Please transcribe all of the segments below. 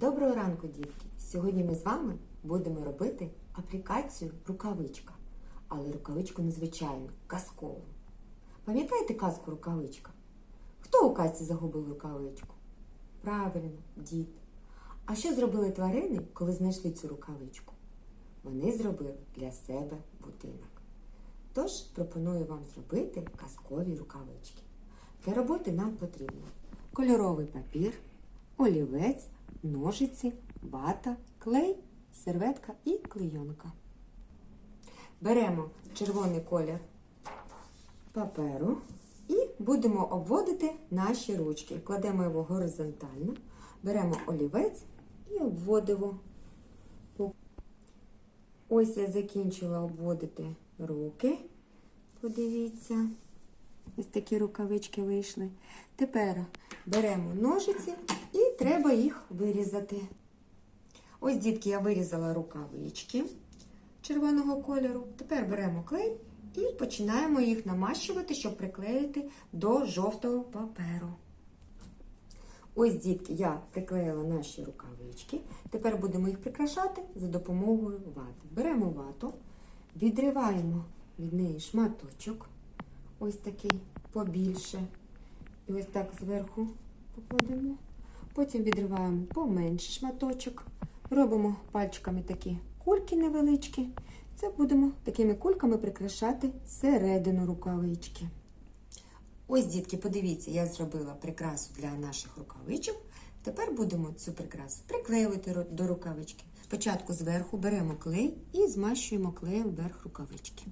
Доброго ранку, дітки! Сьогодні ми з вами будемо робити аплікацію рукавичка, але рукавичку незвичайну, казкову. Пам'ятаєте казку рукавичка? Хто у казці загубив рукавичку? Правильно, дід. А що зробили тварини, коли знайшли цю рукавичку? Вони зробили для себе будинок. Тож пропоную вам зробити казкові рукавички. Для роботи нам потрібно кольоровий папір, олівець, ножиці, вата, клей, серветка і клейонка. Беремо червоний колір паперу і будемо обводити наші ручки. Кладемо його горизонтально, беремо олівець і обводимо. Ось я закінчила обводити руки. Подивіться. Ось такі рукавички вийшли. Тепер беремо ножиці і треба їх вирізати. Ось, дітки, я вирізала рукавички червоного кольору. Тепер беремо клей і починаємо їх намащувати, щоб приклеїти до жовтого паперу. Ось, дітки, я приклеїла наші рукавички. Тепер будемо їх прикрашати за допомогою вати. Беремо вату, відриваємо від неї шматочок, ось такий побільше. І ось так зверху покладемо. Потім відриваємо поменше шматочок. Робимо пальчиками такі кульки невеличкі. Це будемо такими кульками прикрашати середину рукавички. Ось, дітки, подивіться, я зробила прикрасу для наших рукавичок. Тепер будемо цю прикрасу приклеювати до рукавички. Спочатку зверху беремо клей і змащуємо клеєм вверх рукавички.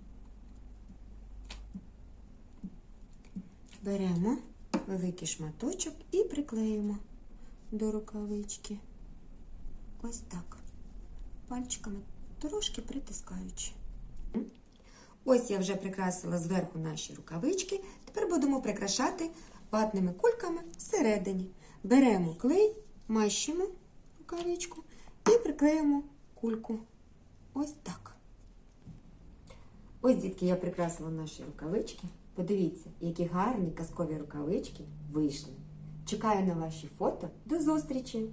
Беремо великий шматочок і приклеїмо до рукавички. Ось так. Пальчиками трошки притискаючи. Ось я вже прикрасила зверху наші рукавички. Тепер будемо прикрашати ватними кульками всередині. Беремо клей, мащимо рукавичку і приклеїмо кульку. Ось так. Ось, дітки, я прикрасила наші рукавички. Подивіться, які гарні казкові рукавички вийшли. Чекаю на ваші фото. До зустрічі!